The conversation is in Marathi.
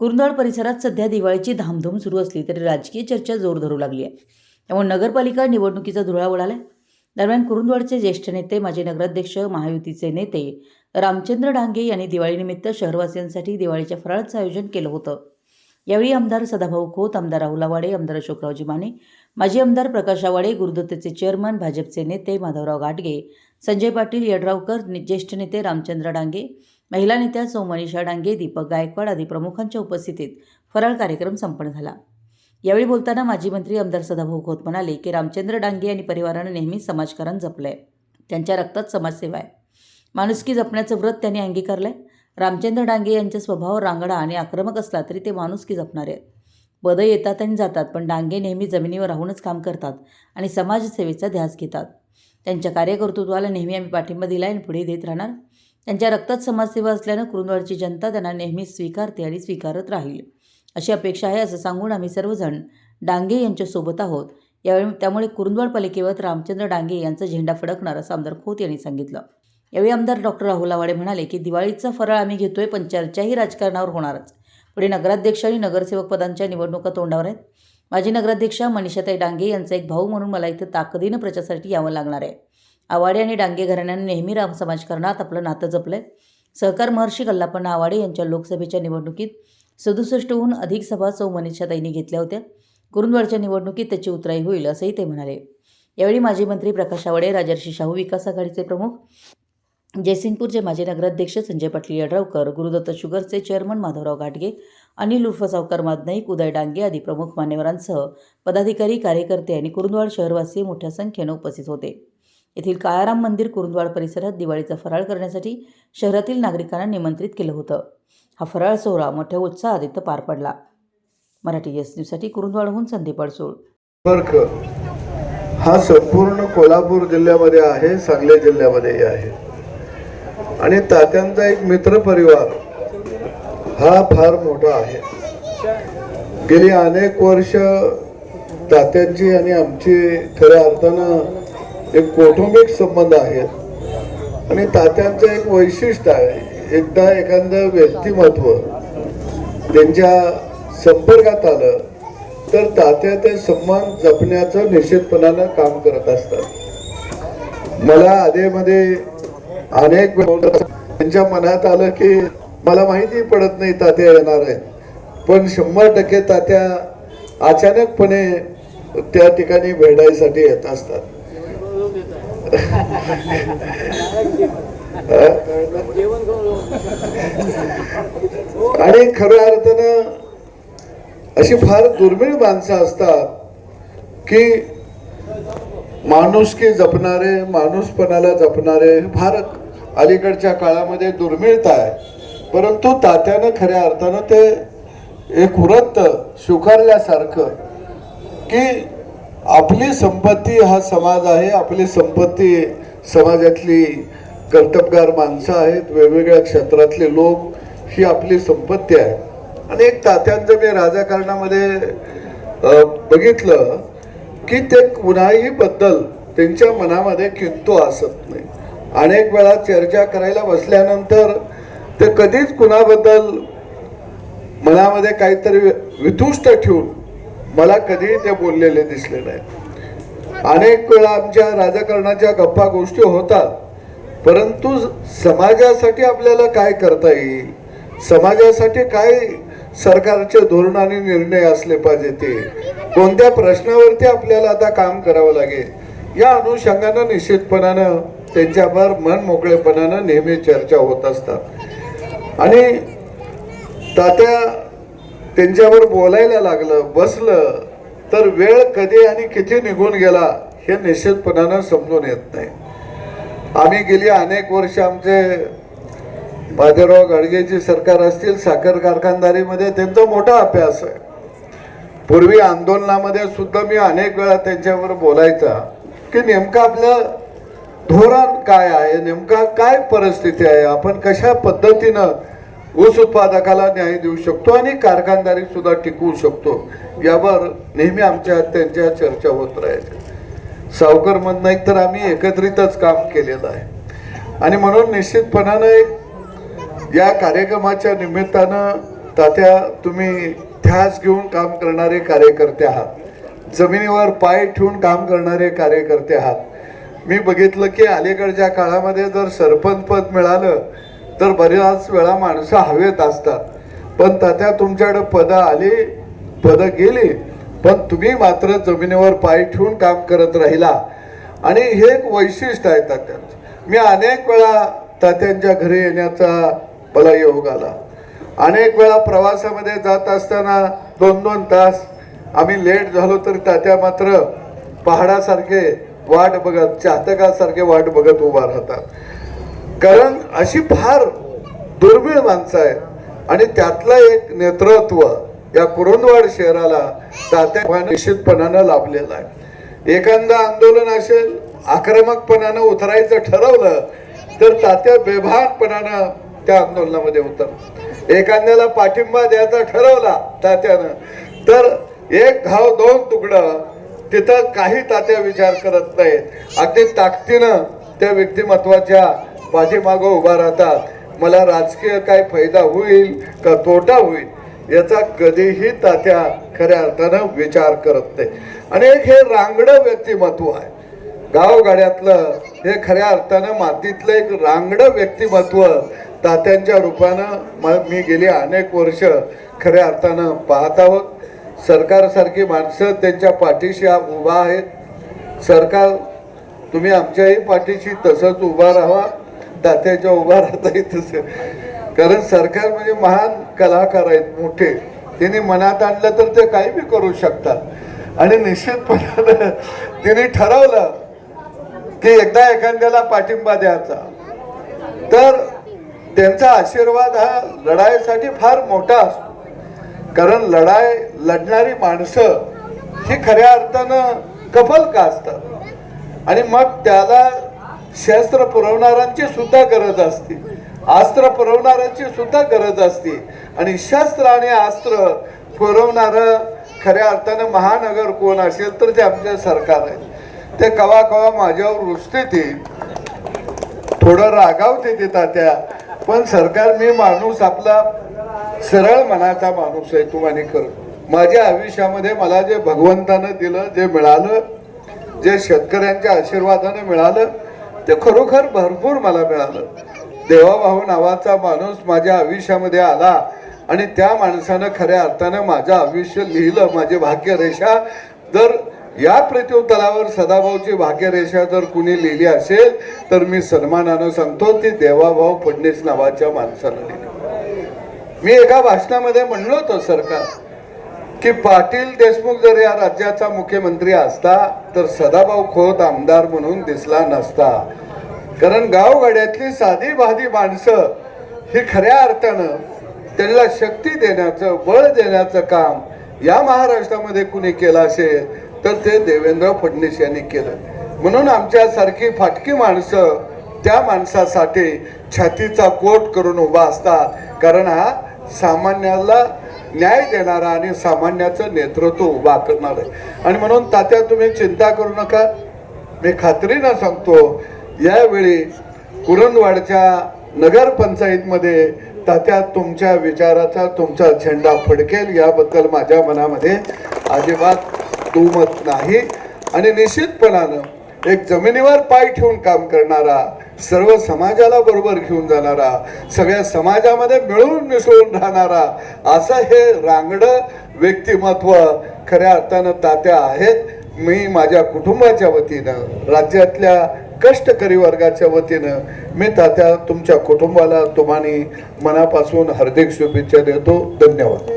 कुरुंदवाड परिसरात सध्या दिवाळीची धामधूम सुरू असली तरी राजकीय चर्चा जोर धरू लागली आहे. त्यामुळे नगरपालिका निवडणुकीचा धुळा उडाला दरम्यान कुरुंदवाडचे ज्येष्ठ नेते माजी नगराध्यक्ष महायुतीचे नेते रामचंद्र डांगे यांनी दिवाळीनिमित्त शहरवासियांसाठी दिवाळीच्या फराळाचं आयोजन केलं होतं. यावेळी आमदार सदाभाऊ खोत आमदार राहुल आवाडे आमदार अशोकरावजी माने माजी आमदार प्रकाश आवाडे गुरुदत्तचे चेअरमन भाजपचे नेते माधवराव घाटगे संजय पाटील यड्रावकर ज्येष्ठ नेते रामचंद्र डांगे महिला नेत्या सौ मनीषा डांगे दीपक गायकवाड आदी प्रमुखांच्या उपस्थितीत फराळ कार्यक्रम संपन्न झाला. यावेळी बोलताना माजी मंत्री आमदार सदाभाऊ खोत म्हणाले की रामचंद्र डांगे यांनी परिवारानं नेहमी समाजकारण जपलंय. त्यांच्या रक्तात समाजसेवा आहे. माणुसकी जपण्याचं व्रत त्यांनी अंगीकारलंय. रामचंद्र डांगे यांच्या स्वभाव रांगडा आणि आक्रमक असला तरी ते माणुसकी जपणारे आहेत. पदं येतात आणि जातात पण डांगे नेहमी जमिनीवर राहूनच काम करतात आणि समाजसेवेचा ध्यास घेतात. त्यांच्या कार्यकर्तृत्वाला नेहमी आम्ही पाठिंबा दिला आणि पुढे देत राहणार. त्यांच्या रक्तात समाजसेवा असल्यानं कुरुंदवाडची जनता त्यांना नेहमी स्वीकारते आणि स्वीकारत राहील. अशी अपेक्षा आहे असं सांगून आम्ही सर्वजण डांगे यांच्यासोबत आहोत. यावेळी त्यामुळे कुरुंदवाड पालिकेवर रामचंद्र डांगे यांचा झेंडा फडकणार असं आमदार खोत यांनी सांगितलं. यावेळी आमदार डॉक्टर राहुल आवाडे म्हणाले की दिवाळीचा फराळ आम्ही घेतोय पण चर्चाही राजकारणावर होणारच पुढे नगराध्यक्ष आणि नगरसेवक पदांच्या निवडणुका तोंडावर आहेत. माजी नगराध्यक्षा मनीषाताई डांगे यांचा एक भाऊ म्हणून मला इथं ताकदीनं प्रचारासाठी यावं लागणार आहे. आवाडे आणि डांगे घराण्यानं नेहमी राम समाजकारणात आपलं नातं जपलं आहे सहकार महर्षी कल्लापण्णा आवाडे यांच्या लोकसभेच्या निवडणुकीत सदुसष्टहून अधिक सभा सौ मनीषाताईंनी घेतल्या होत्या. कुरुंदवाडच्या निवडणुकीत त्याची उतराई होईल असंही ते म्हणाले. यावेळी माजी मंत्री प्रकाश आवाडे राजर्षी शाहू विकास आघाडीचे प्रमुख जयसिंगपूरचे माजी नगराध्यक्ष संजय पाटील यड्रावकर गुरुदत्त शुगरचे चेअरमन माधवराव घाटगे अनिल उर्फ सावकार माधनाईक उदय डांगे आदी प्रमुख मान्यवरांसह पदाधिकारी कार्यकर्ते आणि कुरुंदवाड शहरवासी मोठ्या संख्येनं उपस्थित होते. येथील काळाराम मंदिर कुरुंदवाड परिसरात दिवाळीचा फराळ करण्यासाठी शहरातील नागरिकांना निमंत्रित केलं होतं. हा फराळ सोहळा मोठ्या उत्साहात इथं पार पडला. मराठी एस न्यूजसाठी कुरुंदवाडहून संदीप अडसूळ. हा संपूर्ण कोल्हापूर जिल्ह्यामध्ये आहे सांगली जिल्ह्यामध्येही आहे. आणि तात्यांचा एक मित्र परिवार हा फार मोठा आहे. गेली अनेक वर्ष तात्यांची आणि आमची खऱ्या अर्थानं एक कौटुंबिक संबंध आहेत. आणि तात्यांचं एक वैशिष्ट्य आहे एकदा एखादं व्यक्तिमत्व त्यांच्या संपर्कात आलं तर तात्या ते सन्मान जपण्याचं निश्चितपणानं काम करत असतात. मला आधेमध्ये अनेक त्यांच्या मनात आलं की मला माहिती पडत नाही तात्या येणार आहेत. पण शंभर टक्के तात्या अचानकपणे त्या ठिकाणी भेटायसाठी येत असतात. आणि खऱ्या अर्थानं अशी फार दुर्मिळ माणसं असतात की माणुसकी जपणारे माणूसपणाला जपणारे फार अलीकडच्या काळामध्ये दुर्मिळता आहे. परंतु तात्यानं खऱ्या अर्थानं ते एक व्रत स्वीकारल्यासारखं की आपली संपत्ती हा समाज आहे आपली संपत्ती समाजातली कर्तबगार माणसं आहेत वेगवेगळ्या क्षेत्रातले लोक ही आपली संपत्ती आहे. आणि एक तात्यांचं मी राजकारणामध्ये बघितलं की ते कुणाही बद्दल त्यांच्या मनामध्ये किंतू असत नाही. अनेक वेळा चर्चा करायला बसल्यानंतर ते कधीच कुणाबद्दल मनामध्ये काहीतरी वितुष्ट ठेवून मला कधीही ते बोललेले दिसले नाहीत. अनेक वेळा आमच्या राजकारणाच्या गप्पा गोष्टी होतात परंतु समाजासाठी आपल्याला काय करता येईल? समाजासाठी काय सरकारचे धोरण आणि निर्णय असले पाहिजे ते? कोणत्या प्रश्नावरती आपल्याला आता काम करावं लागेल? या अनुषंगानं निश्चितपणानं त्यांच्यावर मन मोकळेपणानं नेहमी चर्चा होत असतात. आणि तात्या त्यांच्यावर बोलायला लागलं बसलं तर वेळ कधी आणि किती निघून गेला हे निश्चितपणानं समजून येत नाही. आम्ही गेली अनेक वर्ष आमचे बाजीराव गाडगेची सरकार असतील साखर कारखानदारीमध्ये त्यांचा मोठा अभ्यास आहे. पूर्वी आंदोलनामध्ये सुद्धा मी अनेक वेळा त्यांच्यावर बोलायचा की नेमकं आपलं धोरण काय आहे नेमका काय परिस्थिती आहे आपण कशा पद्धतीनं ऊस उत्पादकाला न्याय देऊ शकतो आणि कारखानदारी सुद्धा टिकवू शकतो. यावर नेहमी आमच्या त्यांच्या चर्चा होत राहायच्या. सावकर मधनं एक तर आम्ही एकत्रितच काम केलेलं आहे. आणि म्हणून निश्चितपणानं एक या कार्यक्रमाच्या निमित्तानं तात्या तुम्ही ध्यास घेऊन काम करणारे कार्यकर्ते आहात. जमिनीवर पाय ठेवून काम करणारे कार्यकर्ते आहात. मी बघितलं की अलीकडच्या काळामध्ये जर सरपंच पद मिळालं तर बऱ्याच वेळा माणसं हवेत असतात. पण तात्या तुमच्याकडे पदं आली पदं गेली पण तुम्ही मात्र जमिनीवर पाय ठेवून काम करत राहिला. आणि हे एक वैशिष्ट्य आहे तात्यांचं मी अनेक वेळा तात्यांच्या घरी येण्याचा मला योग आला. अनेक वेळा प्रवासामध्ये जात असताना दोन दोन तास आम्ही लेट झालो तर तात्या मात्र पहाडासारखे वाट बघत चातकासारखे वाट बघत उभा राहतात. कारण अशी फार दुर्मिळ माणसं आहेत. आणि त्यातलं एक नेतृत्व या कुरुंदवाड शहराला तात्या निश्चितपणानं लाभलेलं आहे. एखादं आंदोलन असेल आक्रमकपणानं उतरायचं ठरवलं तर तात्या बेभानपणानं त्या आंदोलनामध्ये उतर एखाद्याला पाठिंबा द्यायचा ठरवला तात्यानं तर एक घाव दोन तुकडं तिथं काही तात्या विचार करत नाहीत. अगदी ताकदीनं त्या व्यक्तिमत्वाच्या पाठीमागं उभा राहतात. मला राजकीय काय फायदा होईल का तोटा होईल याचा कधीही तात्या खऱ्या अर्थानं विचार करत नाही. आणि एक हे रांगडं व्यक्तिमत्व आहे. गावगाड्यातलं हे खऱ्या अर्थानं मातीतलं एक रांगडं व्यक्तिमत्व तात्यांच्या रूपानं मी गेली अनेक वर्ष खऱ्या अर्थानं पाहत आहोत. सरकारसारखी माणसं त्यांच्या पाठीशी उभा आहेत. सरकार तुम्ही आमच्याही पाठीशी तसंच उभा राहा तात्याच्या उभा राहता येत कारण सरकार म्हणजे महान कलाकार आहेत मोठे. त्यांनी मनात आणलं तर ते काही बी करू शकतात. आणि निश्चितपणानं तिने ठरवलं की एकदा एखाद्याला पाठिंबा द्यायचा. तर त्यांचा आशीर्वाद हा लढाईसाठी फार मोठा असतो. कारण लढाई लढणारी माणसं ही खऱ्या अर्थानं कफल का असतात. आणि मग त्याला शस्त्र पुरवणाऱ्यांची सुद्धा गरज असते. अस्त्र पुरवणाऱ्यांची सुद्धा गरज असते. आणि शस्त्र आणि अस्त्र पुरवणार खऱ्या अर्थानं महानगर कोण असेल तर ते आमचे सरकार आहे. ते कवा कवा माझ्यावर रुसते थोडं रागावते ते तात्या. पण सरकार मी माणूस आपला सरळ मनाचा माणूस आहे तुम्हाला कर माझ्या आयुष्यामध्ये मला जे भगवंतानं दिलं जे मिळालं जे शेतकऱ्यांच्या आशीर्वादानं मिळालं ते खरोखर भरपूर मला मिळालं. देवाभाऊ नावाचा माणूस माझ्या आयुष्यामध्ये आला आणि त्या माणसानं खऱ्या अर्थानं माझं आयुष्य लिहिलं माझी भाग्यरेषा. जर या प्रत्युत्तरावर सदाभाऊची भाग्यरेषा जर कुणी लिहिली असेल तर मी सन्मानानं सांगतो ती देवाभाऊ फडणीस नावाच्या माणसानं लिहिली. मी एका भाषणामध्ये म्हणलो होतो सरकार की पाटील देशमुख जर या राज्याचा मुख्यमंत्री असता तर सदाभाऊ खोत आमदार म्हणून दिसला नसता. कारण गावगाड्यातली साधी बाधी माणसं ही खऱ्या अर्थानं त्यांना शक्ती देण्याचं बळ देण्याचं काम या महाराष्ट्रामध्ये कुणी केलं असेल तर ते देवेंद्र फडणवीस यांनी केलं. म्हणून आमच्यासारखी फाटकी माणसं त्या माणसासाठी छातीचा कोट करून उभा असतात. कारण हा सामान्याला न्याय देणारा आणि सामान्याचं नेतृत्व उभा करणार आहे. आणि म्हणून तात्या तुम्ही चिंता करू नका. मी खात्रीनं सांगतो यावेळी कुरणवाडच्या नगरपंचायतमध्ये तात्या तुमच्या विचाराचा तुमचा झेंडा फडकेल याबद्दल माझ्या मनामध्ये अजिबात दुमत नाही. आणि निश्चितपणानं एक जमिनीवर पाय ठेवून काम करणारा सर्व समाजाला बरोबर घेऊन जाणारा सगळ्या समाजामध्ये मिळून मिसळून राहणारा असं हे रांगडं व्यक्तिमत्व खऱ्या अर्थानं तात्या आहेत. मी माझ्या कुटुंबाच्या वतीनं राज्यातल्या कष्टकरी वर्गाच्या वतीनं मी तात्या तुमच्या कुटुंबाला तुम्हानी मनापासून हार्दिक शुभेच्छा देतो. धन्यवाद.